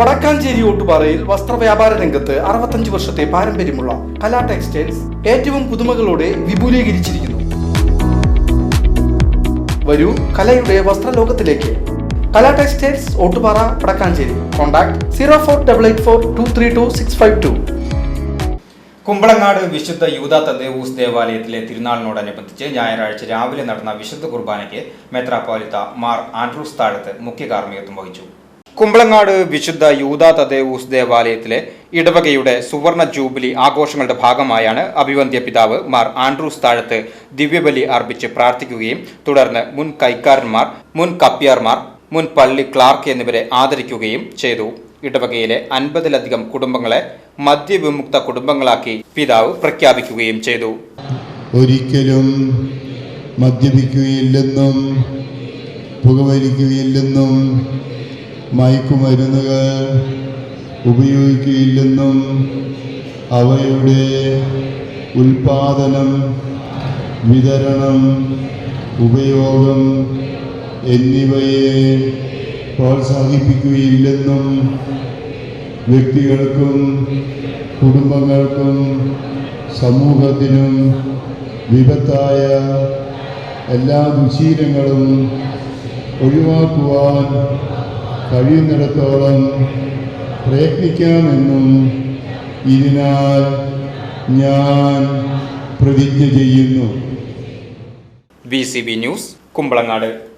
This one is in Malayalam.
വടക്കാഞ്ചേരി ഓട്ടുപാറയിൽ വസ്ത്രവ്യാപാര രംഗത്ത് അറുപത്തഞ്ച് വർഷത്തെ പാരമ്പര്യമുള്ള കലാ ടെക്സ്റ്റൈൽസ് ഏറ്റവും പുതുമകളോടെ വിപുലീകരിച്ചിരിക്കുന്നു. വരൂ കലയുടെ വസ്ത്രലോകത്തിലേക്ക്. Kala textiles Ottupara Vadakkanchery. Contact zero four double eight four two three two six five two. Kumbalangad വിശുദ്ധ യൂത തദ്ദേവൂസ് ദേവാലയത്തിലെ തിരുനാളിനോടനുബന്ധിച്ച് ഞായറാഴ്ച രാവിലെ നടന്ന വിശുദ്ധ കുർബാനയ്ക്ക് മെത്രാപ്പോലിത്ത മാർ ആൻഡ്രൂസ് താഴത്ത് മുഖ്യ കാർമ്മികത്വം വഹിച്ചു. കുമ്പളങ്ങാട് വിശുദ്ധ യൂത തദേവൂസ് ദേവാലയത്തിലെ ഇടവകയുടെ സുവർണ ജൂബിലി ആഘോഷങ്ങളുടെ ഭാഗമായാണ് അഭിവന്ധ്യ പിതാവ് മാർ ആൻഡ്രൂസ് താഴത്ത് ദിവ്യബലി അർപ്പിച്ച് പ്രാർത്ഥിക്കുകയും തുടർന്ന് മുൻ കൈക്കാരന്മാർ മുൻ കപ്പ്യാർമാർ മുൻ പള്ളി ക്ലാർക്ക് എന്നിവരെ ആദരിക്കുകയും ചെയ്തു. ഇടവകയിലെ അൻപതിലധികം കുടുംബങ്ങളെ മദ്യവിമുക്ത കുടുംബങ്ങളാക്കി പിതാവ് പ്രഖ്യാപിക്കുകയും ചെയ്തു. ഒരിക്കലും മദ്യപിക്കുകയില്ലെന്നും പുകവലിക്കുകയില്ലെന്നും മയക്കുമരുന്നുകൾ ഉപയോഗിക്കുകയില്ലെന്നും അവയുടെ ഉൽപാദനം വിതരണം ഉപയോഗം എന്നിവയെ പ്രോത്സാഹിപ്പിക്കുകയില്ലെന്നും വ്യക്തികൾക്കും കുടുംബങ്ങൾക്കും സമൂഹത്തിനും വിപത്തായ എല്ലാ ദുശീലങ്ങളും ഒഴിവാക്കുവാൻ കഴിയുന്നിടത്തോളം പ്രയത്നിക്കാമെന്നും ഇതിനാൽ ഞാൻ പ്രതിജ്ഞ ചെയ്യുന്നു. V news Kumbalangad.